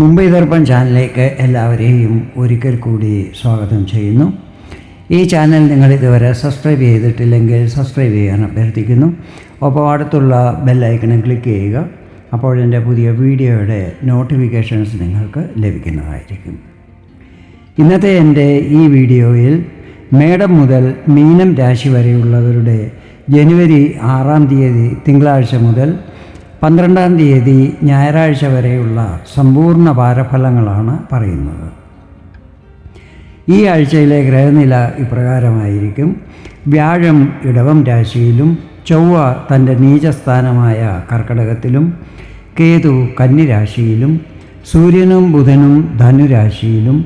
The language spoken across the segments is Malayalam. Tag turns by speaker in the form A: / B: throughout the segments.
A: മുംബൈ ദർപ്പൺ ചാനലിലേക്ക് എല്ലാവരെയും ഒരിക്കൽ കൂടി സ്വാഗതം ചെയ്യുന്നു. ഈ ചാനൽ നിങ്ങൾ ഇതുവരെ സബ്സ്ക്രൈബ് ചെയ്തിട്ടില്ലെങ്കിൽ സബ്സ്ക്രൈബ് ചെയ്യാൻ അഭ്യർത്ഥിക്കുന്നു. ഒപ്പം അടുത്തുള്ള ബെല്ലൈക്കണും ക്ലിക്ക് ചെയ്യുക. അപ്പോൾ എന്റെ പുതിയ വീഡിയോയുടെ നോട്ടിഫിക്കേഷൻസ് നിങ്ങൾക്ക് ലഭിക്കുന്നതായിരിക്കും. ഇന്നത്തെ എന്റെ ഈ വീഡിയോയിൽ മേടം മുതൽ മീനം രാശി വരെയുള്ളവരുടെ ജനുവരി ആറാം തീയതി തിങ്കളാഴ്ച മുതൽ പന്ത്രണ്ടാം തീയതി ഞായറാഴ്ച വരെയുള്ള സമ്പൂർണ വാരഫലങ്ങളാണ് പറയുന്നത്. ഈ ആഴ്ചയിലെ ഗ്രഹനില ഇപ്രകാരമായിരിക്കും. വ്യാഴം ഇടവം രാശിയിലും ചൊവ്വ തന്റെ നീചസ്ഥാനമായ കർക്കടകത്തിലും കേതു കന്നിരാശിയിലും സൂര്യനും ബുധനും ധനുരാശിയിലും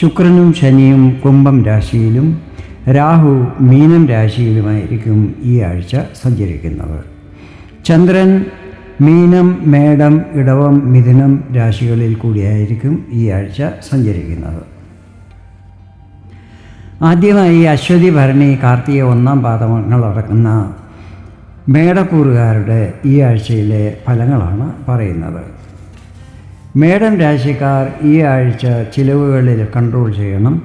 A: ശുക്രനും ശനിയും കുംഭം രാശിയിലും രാഹു മീനം രാശിയിലുമായിരിക്കും ഈ ആഴ്ച സഞ്ചരിക്കുന്നത്. ചന്ദ്രൻ മീനം മേടം ഇടവം മിഥുനം രാശികളിൽ കൂടിയായിരിക്കും ഈ ആഴ്ച സഞ്ചരിക്കുന്നത്. ആദ്യമായി അശ്വതി ഭരണി കാർത്തിക ഒന്നാം പാദങ്ങൾ അടക്കുന്ന മേടക്കൂറുകാരുടെ ഈ ആഴ്ചയിലെ ഫലങ്ങളാണ് പറയുന്നത്. മേടം രാശിക്കാർ ഈ ആഴ്ച ചിലവുകളിൽ കൺട്രോൾ ചെയ്യണം.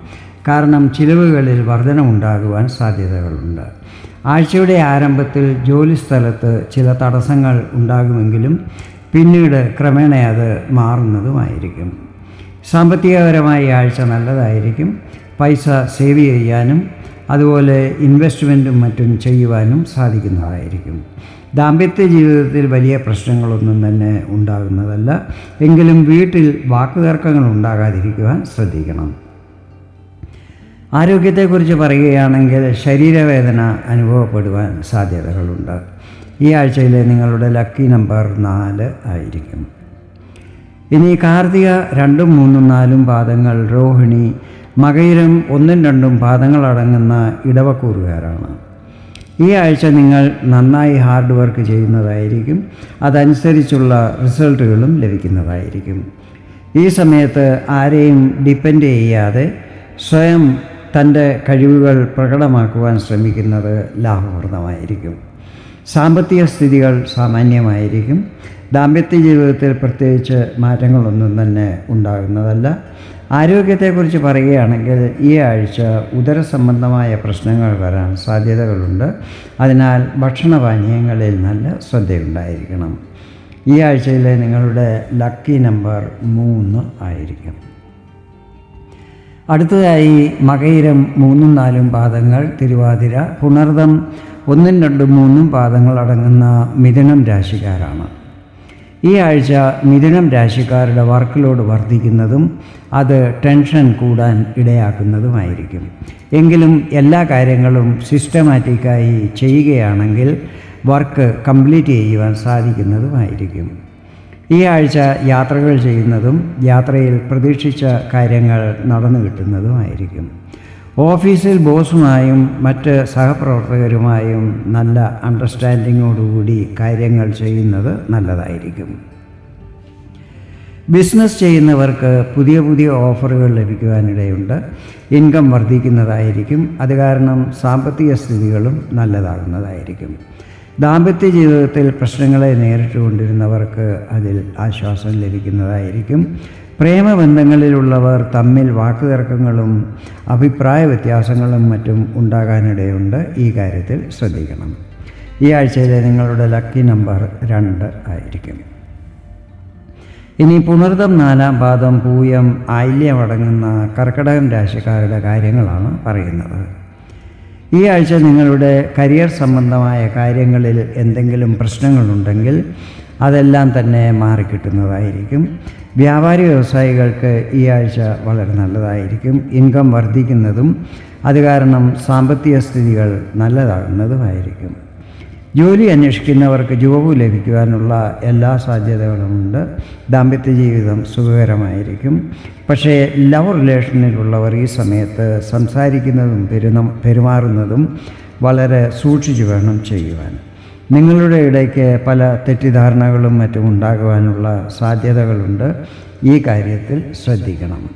A: കാരണം ചിലവുകളിൽ വർധനമുണ്ടാകുവാൻ സാധ്യതകളുണ്ട്. ആഴ്ചയുടെ ആരംഭത്തിൽ ജോലിസ്ഥലത്ത് ചില തടസ്സങ്ങൾ ഉണ്ടാകുമെങ്കിലും പിന്നീട് ക്രമേണ അത് മാറുന്നതുമായിരിക്കും. സാമ്പത്തികപരമായി ആഴ്ച നല്ലതായിരിക്കും. പൈസ സേവ് ചെയ്യാനും അതുപോലെ ഇൻവെസ്റ്റ്മെന്റും മറ്റും ചെയ്യുവാനും സാധിക്കുന്നതായിരിക്കും. ദാമ്പത്യ ജീവിതത്തിൽ വലിയ പ്രശ്നങ്ങളൊന്നും തന്നെ ഉണ്ടാകുന്നതല്ല. എങ്കിലും വീട്ടിൽ വാക്കുതർക്കങ്ങൾ ഉണ്ടാകാതിരിക്കുവാൻ ശ്രദ്ധിക്കണം. ആരോഗ്യത്തെക്കുറിച്ച് പറയുകയാണെങ്കിൽ ശരീരവേദന അനുഭവപ്പെടുവാൻ സാധ്യതകളുണ്ട്. ഈ ആഴ്ചയിലെ നിങ്ങളുടെ ലക്കി നമ്പർ നാല് ആയിരിക്കും. ഇനി കാർത്തിക രണ്ടും മൂന്നും നാലും പാദങ്ങൾ രോഹിണി മകയിരം ഒന്നും രണ്ടും പാദങ്ങളടങ്ങുന്ന ഇടവക്കൂറുകാരാണ്. ഈ ആഴ്ച നിങ്ങൾ നന്നായി ഹാർഡ് വർക്ക് ചെയ്യുന്നതായിരിക്കും. അതനുസരിച്ചുള്ള റിസൾട്ടുകളും ലഭിക്കുന്നതായിരിക്കും. ഈ സമയത്ത് ആരെയും ഡിപ്പെൻഡ് ചെയ്യാതെ സ്വയം തന്റെ കഴിവുകൾ പ്രകടമാക്കുവാൻ ശ്രമിക്കുന്നത് ലാഭപ്രദമായിരിക്കും. സാമ്പത്തിക സ്ഥിതികൾ സാമാന്യമായിരിക്കും. ദാമ്പത്യ ജീവിതത്തിൽ പ്രത്യേകിച്ച് മാറ്റങ്ങളൊന്നും തന്നെ ഉണ്ടാകുന്നതല്ല. ആരോഗ്യത്തെക്കുറിച്ച് പറയുകയാണെങ്കിൽ ഈ ആഴ്ച ഉദര സംബന്ധമായ പ്രശ്നങ്ങൾ വരാൻ സാധ്യതകളുണ്ട്. അതിനാൽ ഭക്ഷണപാനീയങ്ങളിൽ നല്ല ശ്രദ്ധയുണ്ടായിരിക്കണം. ഈ ആഴ്ചയിലെ നിങ്ങളുടെ ലക്കി നമ്പർ മൂന്ന് ആയിരിക്കും. അടുത്തതായി മകയിരം മൂന്നും നാലും പാദങ്ങൾ തിരുവാതിര പുണർദം ഒന്നും രണ്ടും മൂന്നും പാദങ്ങൾ അടങ്ങുന്ന മിഥുനം രാശിക്കാരാണ്. ഈ ആഴ്ച മിഥുനം രാശിക്കാരുടെ വർക്ക് ലോഡ് വർദ്ധിക്കുന്നതും അത് ടെൻഷൻ കൂടാൻ ഇടയാക്കുന്നതുമായിരിക്കും. എങ്കിലും എല്ലാ കാര്യങ്ങളും സിസ്റ്റമാറ്റിക്കായി ചെയ്യുകയാണെങ്കിൽ വർക്ക് കംപ്ലീറ്റ് ചെയ്യുവാൻ സാധിക്കുന്നതുമായിരിക്കും. ഈ ആഴ്ച യാത്രകൾ ചെയ്യുന്നതും യാത്രയിൽ പ്രതീക്ഷിച്ച കാര്യങ്ങൾ നടന്നു കിട്ടുന്നതുമായിരിക്കും. ഓഫീസിൽ ബോസുമായും മറ്റ് സഹപ്രവർത്തകരുമായും നല്ല അണ്ടർസ്റ്റാൻഡിങ്ങോടുകൂടി കാര്യങ്ങൾ ചെയ്യുന്നത് നല്ലതായിരിക്കും. ബിസിനസ് ചെയ്യുന്നവർക്ക് പുതിയ പുതിയ ഓഫറുകൾ ലഭിക്കുവാനിടയുണ്ട്. ഇൻകം വർദ്ധിക്കുന്നതായിരിക്കും. അത് കാരണം സാമ്പത്തിക സ്ഥിതികളും നല്ലതാകുന്നതായിരിക്കും. ദാമ്പത്യ ജീവിതത്തിൽ പ്രശ്നങ്ങളെ നേരിട്ടുകൊണ്ടിരുന്നവർക്ക് അതിൽ ആശ്വാസം ലഭിക്കുന്നതായിരിക്കും. പ്രേമബന്ധങ്ങളിലുള്ളവർ തമ്മിൽ വാക്കുതർക്കങ്ങളും അഭിപ്രായ വ്യത്യാസങ്ങളും മറ്റും ഉണ്ടാകാനിടയുണ്ട്. ഈ കാര്യത്തിൽ ശ്രദ്ധിക്കണം. ഈ ആഴ്ചയിലെ നിങ്ങളുടെ ലക്കി നമ്പർ രണ്ട് ആയിരിക്കും. ഇനി പുണർദം നാലാം പാദം പൂയം ആയില്യമടങ്ങുന്ന കർക്കടകം രാശിക്കാരുടെ കാര്യങ്ങളാണ് പറയുന്നത്. ഈ ആഴ്ച നിങ്ങളുടെ കരിയർ സംബന്ധമായ കാര്യങ്ങളിൽ എന്തെങ്കിലും പ്രശ്നങ്ങളുണ്ടെങ്കിൽ അതെല്ലാം തന്നെ മാറിക്കിട്ടുന്നതായിരിക്കും. വ്യാപാരി വ്യവസായികൾക്ക് ഈ ആഴ്ച വളരെ നല്ലതായിരിക്കും. ഇൻകം വർദ്ധിക്കുന്നതും അത് കാരണം സാമ്പത്തിക സ്ഥിതികൾ നല്ലതാകുന്നതുമായിരിക്കും. ജോലി അന്വേഷിക്കുന്നവർക്ക് ജോബ് ലഭിക്കുവാനുള്ള എല്ലാ സാധ്യതകളുമുണ്ട്. ദാമ്പത്യ ജീവിതം സുഖകരമായിരിക്കും. പക്ഷേ ലവ് റിലേഷനിലുള്ളവർ ഈ സമയത്ത് സംസാരിക്കുന്നതും പെരുന്ന പെരുമാറുന്നതും വളരെ സൂക്ഷിച്ചു വേണം ചെയ്യുവാൻ. നിങ്ങളുടെ ഇടയ്ക്ക് പല തെറ്റിദ്ധാരണകളും മറ്റും ഉണ്ടാകുവാനുള്ള സാധ്യതകളുണ്ട്. ഈ കാര്യത്തിൽ ശ്രദ്ധിക്കണം.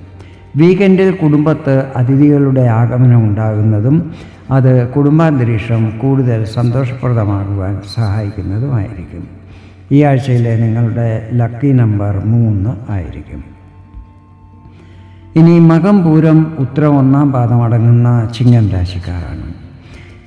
A: വീക്കെൻഡിൽ കുടുംബത്ത് അതിഥികളുടെ ആഗമനം ഉണ്ടാകുന്നതും അത് കുടുംബാന്തരീക്ഷം കൂടുതൽ സന്തോഷപ്രദമാകുവാൻ സഹായിക്കുന്നതുമായിരിക്കും. ഈ ആഴ്ചയിലെ നിങ്ങളുടെ ലക്കി നമ്പർ മൂന്ന് ആയിരിക്കും. ഇനി മകം പൂരം ഉത്തരം ഒന്നാം പാദം അടങ്ങുന്ന ചിങ്ങം രാശിക്കാരാണ്.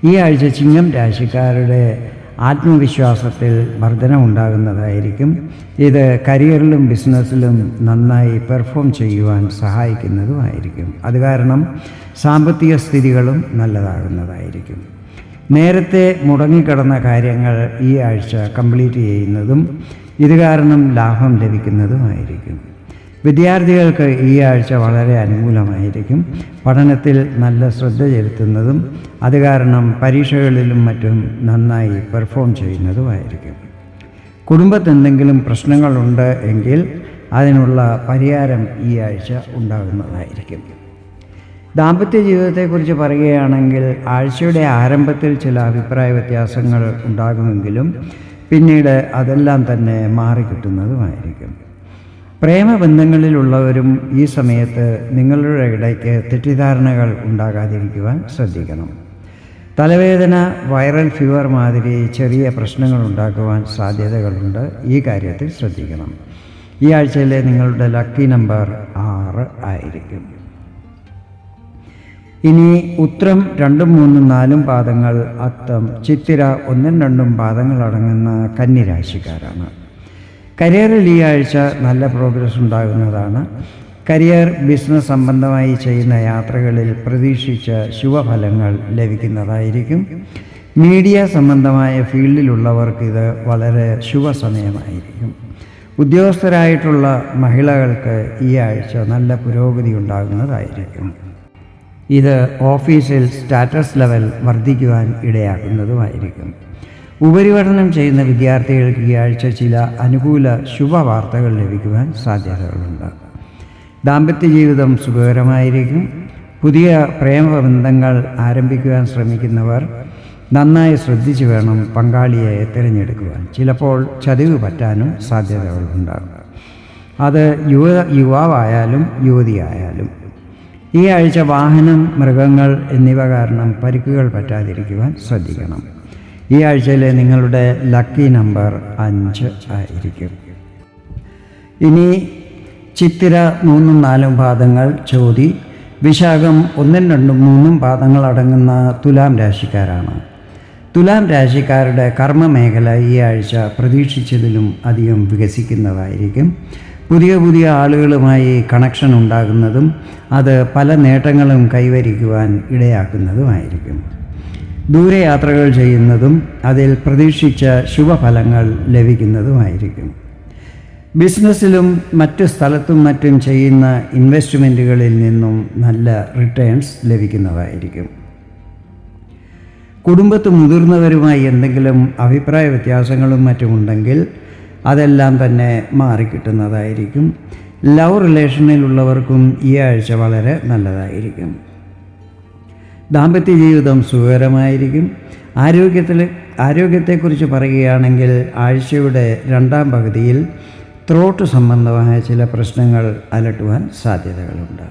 A: ഈ ആഴ്ച ചിങ്ങം രാശിക്കാരുടെ ആത്മവിശ്വാസത്തിൽ വർധനമുണ്ടാകുന്നതായിരിക്കും ഇത് കരിയറിലും ബിസിനസ്സിലും നന്നായി പെർഫോം ചെയ്യുവാൻ സഹായിക്കുന്നതുമായിരിക്കും. അത് കാരണം സാമ്പത്തിക സ്ഥിതികളും നല്ലതാകുന്നതായിരിക്കും. നേരത്തെ മുടങ്ങിക്കിടന്ന കാര്യങ്ങൾ ഈ ആഴ്ച കംപ്ലീറ്റ് ചെയ്യുന്നതും ഇത് കാരണം ലാഭം ലഭിക്കുന്നതുമായിരിക്കും. വിദ്യാർത്ഥികൾക്ക് ഈ ആഴ്ച വളരെ അനുകൂലമായിരിക്കും. പഠനത്തിൽ നല്ല ശ്രദ്ധ ചെലുത്തുന്നതും അത് കാരണം പരീക്ഷകളിലും മറ്റും നന്നായി പെർഫോം ചെയ്യുന്നതുമായിരിക്കും. കുടുംബത്തിൽ എന്തെങ്കിലും പ്രശ്നങ്ങളുണ്ട് എങ്കിൽ അതിനുള്ള പരിഹാരം ഈ ആഴ്ച ഉണ്ടാകുന്നതായിരിക്കും. ദാമ്പത്യ ജീവിതത്തെക്കുറിച്ച് പറയുകയാണെങ്കിൽ ആഴ്ചയുടെ ആരംഭത്തിൽ ചില അഭിപ്രായ വ്യത്യാസങ്ങൾ ഉണ്ടാകുമെങ്കിലും പിന്നീട് അതെല്ലാം തന്നെ മാറിക്കിട്ടുന്നതുമായിരിക്കും. പ്രേമബന്ധങ്ങളിലുള്ളവരും ഈ സമയത്ത് നിങ്ങളുടെ ഇടയ്ക്ക് തെറ്റിദ്ധാരണകൾ ഉണ്ടാകാതിരിക്കുവാൻ ശ്രദ്ധിക്കണം. തലവേദന വൈറൽ ഫീവർ മാതിരി ചെറിയ പ്രശ്നങ്ങൾ ഉണ്ടാക്കുവാൻ സാധ്യതകളുണ്ട്. ഈ കാര്യത്തിൽ ശ്രദ്ധിക്കണം. ഈ ആഴ്ചയിലെ നിങ്ങളുടെ ലക്കി നമ്പർ ആറ് ആയിരിക്കും. ഇനി ഉത്രം രണ്ടും മൂന്നും നാലും പാദങ്ങൾ അത്തം ചിത്തിര ഒന്നും രണ്ടും പാദങ്ങൾ അടങ്ങുന്ന കന്നിരാശിക്കാരാണ്. കരിയറിൽ ഈ ആഴ്ച നല്ല പ്രോഗ്രസ് ഉണ്ടാകുന്നതാണ്. കരിയർ ബിസിനസ് സംബന്ധമായി ചെയ്യുന്ന യാത്രകളിൽ പ്രതീക്ഷിച്ച ശുഭഫലങ്ങൾ ലഭിക്കുന്നതായിരിക്കും. മീഡിയ സംബന്ധമായ ഫീൽഡിലുള്ളവർക്ക് ഇത് വളരെ ശുഭസമയമായിരിക്കും. ഉദ്യോഗസ്ഥരായിട്ടുള്ള മഹിളകൾക്ക് ഈ ആഴ്ച നല്ല പുരോഗതി ഉണ്ടാകുന്നതായിരിക്കും. ഇത് ഓഫീസിൽ സ്റ്റാറ്റസ് ലെവൽ വർദ്ധിക്കുവാൻ ഇടയാക്കുന്നതുമായിരിക്കും. ഉപരിപഠനം ചെയ്യുന്ന വിദ്യാർത്ഥികൾക്ക് ഈ ആഴ്ച ചില അനുകൂല ശുഭവാർത്തകൾ ലഭിക്കുവാൻ സാധ്യതകളുണ്ട്. ദാമ്പത്യ ജീവിതം സുഖകരമായിരിക്കും പുതിയ പ്രേമബന്ധങ്ങൾ ആരംഭിക്കുവാൻ ശ്രമിക്കുന്നവർ നന്നായി ശ്രദ്ധിച്ചു വേണം പങ്കാളിയെ തിരഞ്ഞെടുക്കുവാൻ. ചിലപ്പോൾ ചതിവ് പറ്റാനും സാധ്യതകളുണ്ടാകും അത് യുവ യുവാവായാലും യുവതിയായാലും. ഈ ആഴ്ച വാഹനം മൃഗങ്ങൾ എന്നിവ കാരണം പരിക്കുകൾ പറ്റാതിരിക്കുവാൻ ശ്രദ്ധിക്കണം. ഈ ആഴ്ചയിലെ നിങ്ങളുടെ ലക്കി നമ്പർ അഞ്ച് ആയിരിക്കും. ഇനി ചിത്തിര മൂന്നും നാലും പാദങ്ങൾ ചോതി വിശാഖം ഒന്നും രണ്ടും മൂന്നും പാദങ്ങൾ അടങ്ങുന്ന തുലാം രാശിക്കാരാണ്. തുലാം രാശിക്കാരുടെ കർമ്മമേഖല ഈ ആഴ്ച പ്രതീക്ഷിച്ചതിലും അധികം വികസിക്കുന്നതായിരിക്കും. പുതിയ പുതിയ ആളുകളുമായി കണക്ഷൻ ഉണ്ടാകുന്നതും അത് പല നേട്ടങ്ങളും കൈവരിക്കുവാൻ ഇടയാക്കുന്നതുമായിരിക്കും. ദൂരയാത്രകൾ ചെയ്യുന്നതും അതിൽ പ്രതീക്ഷിച്ച ശുഭഫലങ്ങൾ ലഭിക്കുന്നതുമായിരിക്കും. ബിസിനസ്സിലും മറ്റു സ്ഥലത്തും മറ്റും ചെയ്യുന്ന ഇൻവെസ്റ്റ്മെന്റുകളിൽ നിന്നും നല്ല റിട്ടേൺസ് ലഭിക്കുന്നതായിരിക്കും. കുടുംബത്ത് മുതിർന്നവരുമായി എന്തെങ്കിലും അഭിപ്രായ വ്യത്യാസങ്ങളും മറ്റുമുണ്ടെങ്കിൽ അതെല്ലാം തന്നെ മാറിക്കിട്ടുന്നതായിരിക്കും. ലവ് റിലേഷനിലുള്ളവർക്കും ഈ ആഴ്ച വളരെ നല്ലതായിരിക്കും. ദാമ്പത്യ ജീവിതം സുഖകരമായിരിക്കും. ആരോഗ്യത്തിൽ ആരോഗ്യത്തെക്കുറിച്ച് പറയുകയാണെങ്കിൽ ആഴ്ചയുടെ രണ്ടാം പകുതിയിൽ ത്രോട്ട് സംബന്ധമായ ചില പ്രശ്നങ്ങൾ അലട്ടുവാൻ സാധ്യതകളുണ്ട്.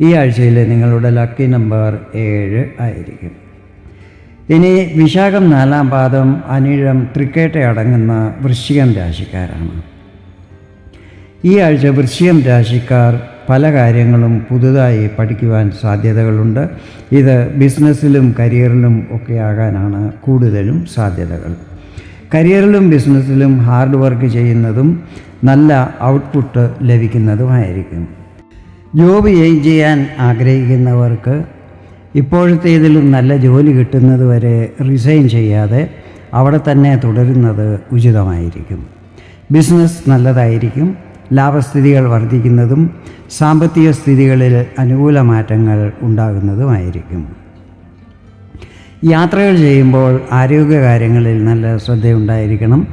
A: ഈ ആഴ്ചയിലെ നിങ്ങളുടെ ലക്കി നമ്പർ ഏഴ് ആയിരിക്കും. ഇനി വിശാഖം നാലാം പാദം അനിഴം തൃക്കേട്ട അടങ്ങുന്ന വൃശ്ചികം രാശിക്കാരാണ്. ഈ ആഴ്ച വൃശ്ചികം രാശിക്കാർ പല കാര്യങ്ങളും പുതുതായി പഠിക്കുവാൻ സാധ്യതകളുണ്ട്. ഇത് ബിസിനസ്സിലും കരിയറിലും ഒക്കെ ആകാനാണ് കൂടുതലും സാധ്യതകൾ. കരിയറിലും ബിസിനസ്സിലും ഹാർഡ് വർക്ക് ചെയ്യുന്നതും നല്ല ഔട്ട്പുട്ട് ലഭിക്കുന്നതുമായിരിക്കും. ജോബ് ചെയ്യാൻ ആഗ്രഹിക്കുന്നവർക്ക് ഇപ്പോഴത്തേതിലും നല്ല ജോലി കിട്ടുന്നത് വരെ റിസൈൻ ചെയ്യാതെ അവിടെ തന്നെ തുടരുന്നത് ഉചിതമായിരിക്കും. ബിസിനസ് നല്ലതായിരിക്കും. ലാഭസ്ഥിതികൾ വർദ്ധിക്കുന്നതും സാമ്പത്തിക സ്ഥിതികളിൽ അനുകൂല മാറ്റങ്ങൾ ഉണ്ടാകുന്നതുമായിരിക്കും. യാത്രകൾ ചെയ്യുമ്പോൾ ആരോഗ്യ കാര്യങ്ങളിൽ നല്ല ശ്രദ്ധയുണ്ടായിരിക്കണം.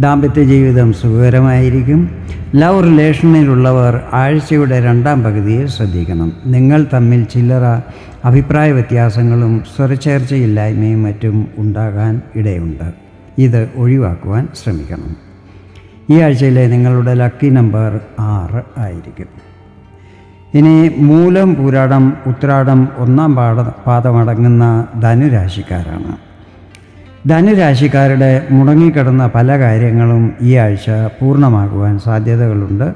A: ദാമ്പത്യ ജീവിതം സുഖകരമായിരിക്കും. ലവ് റിലേഷനിലുള്ളവർ ആഴ്ചയുടെ രണ്ടാം പകുതിയിൽ ശ്രദ്ധിക്കണം. നിങ്ങൾ തമ്മിൽ ചില്ലറ അഭിപ്രായ വ്യത്യാസങ്ങളും സ്വരച്ചേർച്ചയില്ലായ്മയും മറ്റും ഉണ്ടാകാൻ ഇടയുണ്ട്. ഇത് ഒഴിവാക്കുവാൻ ശ്രമിക്കണം. ഈ ആഴ്ചയിലെ നിങ്ങളുടെ ലക്കി നമ്പർ ആറ് ആയിരിക്കും. ഇനി മൂലം പുരാടം ഉത്രാടം ഒന്നാം പാട പാദമടങ്ങുന്ന ധനുരാശിക്കാരാണ്. ധനുരാശിക്കാരുടെ മുടങ്ങിക്കിടന്ന പല കാര്യങ്ങളും ഈ ആഴ്ച പൂർണമാകുവാൻ സാധ്യതകളുണ്ട്.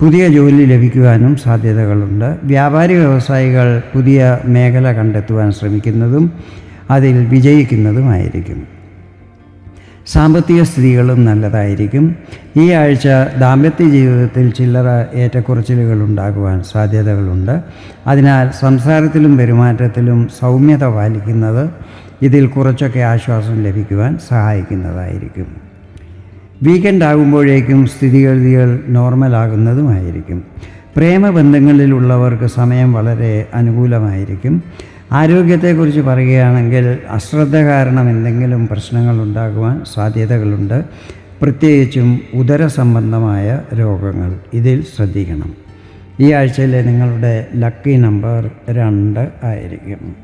A: പുതിയ ജോലി ലഭിക്കുവാനും സാധ്യതകളുണ്ട്. വ്യാപാരി വ്യവസായികൾ പുതിയ മേഖല കണ്ടെത്തുവാൻ ശ്രമിക്കുന്നതും അതിൽ വിജയിക്കുന്നതുമായിരിക്കും. സാമ്പത്തിക സ്ഥിതികളും നല്ലതായിരിക്കും. ഈ ആഴ്ച ദാമ്പത്യ ജീവിതത്തിൽ ചില്ലറ ഏറ്റക്കുറച്ചിലുകൾ ഉണ്ടാകുവാൻ സാധ്യതകളുണ്ട്. അതിനാൽ സംസാരത്തിലും പെരുമാറ്റത്തിലും സൗമ്യത പാലിക്കുന്നത് ഇതിൽ കുറച്ചൊക്കെ ആശ്വാസം ലഭിക്കുവാൻ സഹായിക്കുന്നതായിരിക്കും. വീക്കെൻഡ് ആകുമ്പോഴേക്കും സ്ഥിതിഗതികൾ നോർമലാകുന്നതുമായിരിക്കും. പ്രേമബന്ധങ്ങളിലുള്ളവർക്ക് സമയം വളരെ അനുകൂലമായിരിക്കും. ആരോഗ്യത്തെക്കുറിച്ച് പറയുകയാണെങ്കിൽ അശ്രദ്ധ കാരണം എന്തെങ്കിലും പ്രശ്നങ്ങൾ ഉണ്ടാകുവാൻ സാധ്യതകളുണ്ട്. പ്രത്യേകിച്ചും ഉദര സംബന്ധമായ രോഗങ്ങൾ. ഇതിൽ ശ്രദ്ധിക്കണം. ഈ ആഴ്ചയിലെ നിങ്ങളുടെ ലക്കി നമ്പർ രണ്ട് ആയിരിക്കും.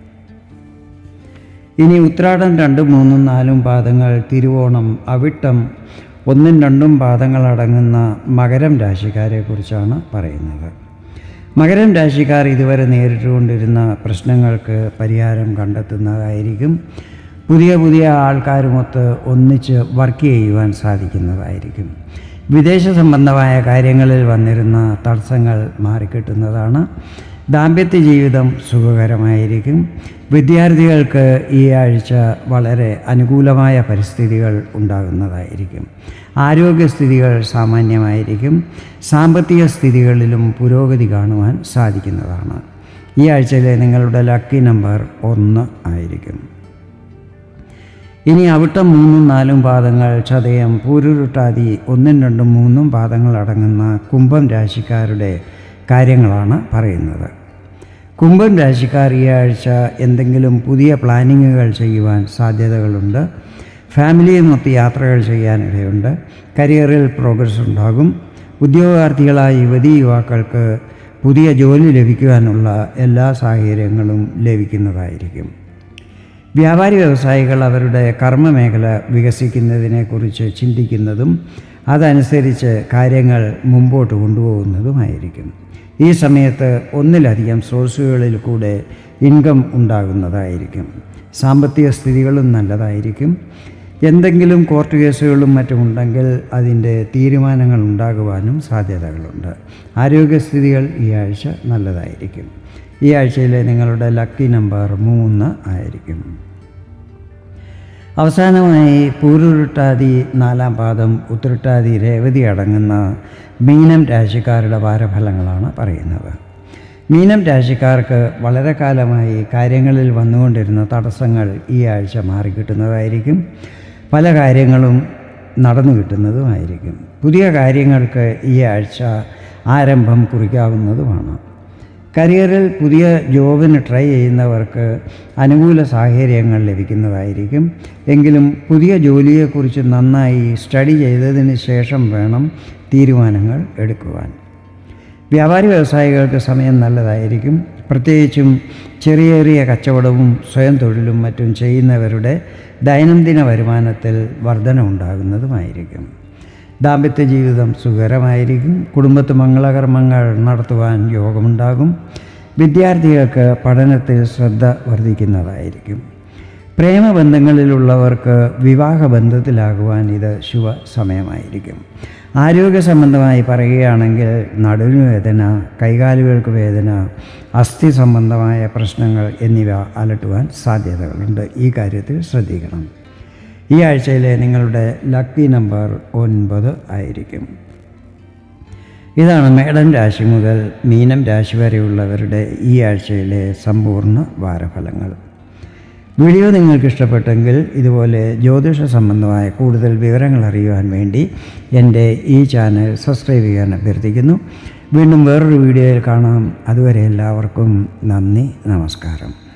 A: ഇനി ഉത്രാടം രണ്ടും മൂന്നും നാലും പാദങ്ങൾ തിരുവോണം അവിട്ടം ഒന്നും രണ്ടും പാദങ്ങൾ അടങ്ങുന്ന മകരം രാശിക്കാരെക്കുറിച്ചാണ് പറയുന്നത്. മകരം രാശിക്കാർ ഇതുവരെ നേരിട്ടുകൊണ്ടിരുന്ന പ്രശ്നങ്ങൾക്ക് പരിഹാരം കണ്ടെത്തുന്നതായിരിക്കും. പുതിയ പുതിയ ആൾക്കാരുമൊത്ത് ഒന്നിച്ച് വർക്ക് ചെയ്യുവാൻ സാധിക്കുന്നതായിരിക്കും. വിദേശ സംബന്ധമായ കാര്യങ്ങളിൽ വന്നിരുന്ന തടസ്സങ്ങൾ മാറിക്കിട്ടുന്നതാണ്. ദാമ്പത്യ ജീവിതം സുഖകരമായിരിക്കും. വിദ്യാർത്ഥികൾക്ക് ഈ ആഴ്ച വളരെ അനുകൂലമായ പരിസ്ഥിതികൾ ഉണ്ടാകുന്നതായിരിക്കും. ആരോഗ്യസ്ഥിതികൾ സാമാന്യമായിരിക്കും. സാമ്പത്തിക സ്ഥിതികളിലും പുരോഗതി കാണുവാൻ സാധിക്കുന്നതാണ്. ഈ ആഴ്ചയിലെ നിങ്ങളുടെ ലക്കി നമ്പർ ഒന്ന് ആയിരിക്കും. ഇനി അവിട്ടം മൂന്നും നാലും പാദങ്ങൾ ചതയം പൂരുരുട്ടാതി ഒന്നും രണ്ടും മൂന്നും പാദങ്ങൾ അടങ്ങുന്ന കുംഭം രാശിക്കാരുടെ കാര്യങ്ങളാണ് പറയുന്നത്. കുംഭം രാശിക്കാർ ഈ ആഴ്ച എന്തെങ്കിലും പുതിയ പ്ലാനിങ്ങുകൾ ചെയ്യുവാൻ സാധ്യതകളുണ്ട്. ഫാമിലിയുമൊത്ത് യാത്രകൾ ചെയ്യാനിടയുണ്ട് കരിയറിൽ പ്രോഗ്രസ് ഉണ്ടാകും. ഉദ്യോഗാർത്ഥികളായ യുവതി യുവാക്കൾക്ക് പുതിയ ജോലി ലഭിക്കുവാനുള്ള എല്ലാ സാഹചര്യങ്ങളും ലഭിക്കുന്നതായിരിക്കും. വ്യാപാരി വ്യവസായികൾ അവരുടെ കർമ്മമേഖല വികസിക്കുന്നതിനെക്കുറിച്ച് ചിന്തിക്കുന്നതും അതനുസരിച്ച് കാര്യങ്ങൾ മുമ്പോട്ട് കൊണ്ടുപോകുന്നതുമായിരിക്കും. ഈ സമയത്ത് ഒന്നിലധികം സോഴ്സുകളിൽ കൂടെ ഇൻകം ഉണ്ടാകുന്നതായിരിക്കും. സാമ്പത്തിക സ്ഥിതികളും നല്ലതായിരിക്കും. എന്തെങ്കിലും കോർട്ട് കേസുകളും മറ്റും ഉണ്ടെങ്കിൽ അതിന്റെ തീരുമാനങ്ങൾ ഉണ്ടാകുവാനും സാധ്യതകളുണ്ട്. ആരോഗ്യസ്ഥിതികൾ ഈ ആഴ്ച നല്ലതായിരിക്കും. ഈ ആഴ്ചയിലെ നിങ്ങളുടെ ലക്കി നമ്പർ മൂന്ന് ആയിരിക്കും. അവസാനമായി പൂരുരുട്ടാതി നാലാം പാദം ഉത്രട്ടാതി രേവതി അടങ്ങുന്ന മീനം രാശിക്കാരുടെ വാരഫലങ്ങളാണ് പറയുന്നത്. മീനം രാശിക്കാർക്ക് വളരെ കാലമായി കാര്യങ്ങളിൽ വന്നുകൊണ്ടിരുന്ന തടസ്സങ്ങൾ ഈ ആഴ്ച മാറിക്കിട്ടുന്നതായിരിക്കും പല കാര്യങ്ങളും നടന്നു കിട്ടുന്നതുമായിരിക്കും. പുതിയ കാര്യങ്ങൾക്ക് ഈ ആഴ്ച ആരംഭം കുറിക്കാവുന്നതുമാണ്. കരിയറിൽ പുതിയ ജോബിന് ട്രൈ ചെയ്യുന്നവർക്ക് അനുകൂല സാഹചര്യങ്ങൾ ലഭിക്കുന്നതായിരിക്കും. എങ്കിലും പുതിയ ജോലിയെക്കുറിച്ച് നന്നായി സ്റ്റഡി ചെയ്തതിന് ശേഷം വേണം തീരുമാനങ്ങൾ എടുക്കുവാൻ. വ്യാപാരി വ്യവസായികൾക്ക് സമയം നല്ലതായിരിക്കും. പ്രത്യേകിച്ചും ചെറിയ ചെറിയ കച്ചവടവും സ്വയം തൊഴിലും മറ്റും ചെയ്യുന്നവരുടെ ദൈനംദിന വരുമാനത്തിൽ വർധന ഉണ്ടാകുന്നതുമായിരിക്കും ദാമ്പത്യ ജീവിതം സുഖകരമായിരിക്കും. കുടുംബത്ത് മംഗളകർമ്മങ്ങൾ നടത്തുവാൻ യോഗമുണ്ടാകും. വിദ്യാർത്ഥികൾക്ക് പഠനത്തിൽ ശ്രദ്ധ വർദ്ധിക്കുന്നതായിരിക്കും. പ്രേമബന്ധങ്ങളിലുള്ളവർക്ക് വിവാഹബന്ധത്തിലാകുവാൻ ഇത് ശുഭ സമയമായിരിക്കും ആരോഗ്യ സംബന്ധമായി പറയുകയാണെങ്കിൽ നടുവിന് വേദന കൈകാലുകൾക്ക് വേദന അസ്ഥി സംബന്ധമായ പ്രശ്നങ്ങൾ എന്നിവ അലട്ടുവാൻ സാധ്യതകളുണ്ട്. ഈ കാര്യത്തിൽ ശ്രദ്ധിക്കണം. ഈ ആഴ്ചയിലെ നിങ്ങളുടെ ലക്കി നമ്പർ ഒൻപത് ആയിരിക്കും. ഇതാണ് മേടൻ രാശി മുതൽ മീനം രാശി വരെയുള്ളവരുടെ ഈ ആഴ്ചയിലെ സമ്പൂർണ വാരഫലങ്ങൾ. വീഡിയോ നിങ്ങൾക്ക് ഇഷ്ടപ്പെട്ടെങ്കിൽ ഇതുപോലെ ജ്യോതിഷ സംബന്ധമായ കൂടുതൽ വിവരങ്ങൾ അറിയുവാൻ വേണ്ടി എന്റെ ഈ ചാനൽ സബ്സ്ക്രൈബ് ചെയ്യാൻ അഭ്യർത്ഥിക്കുന്നു. വീണ്ടും വേറൊരു വീഡിയോയിൽ കാണാം. അതുവരെ എല്ലാവർക്കും നന്ദി നമസ്കാരം.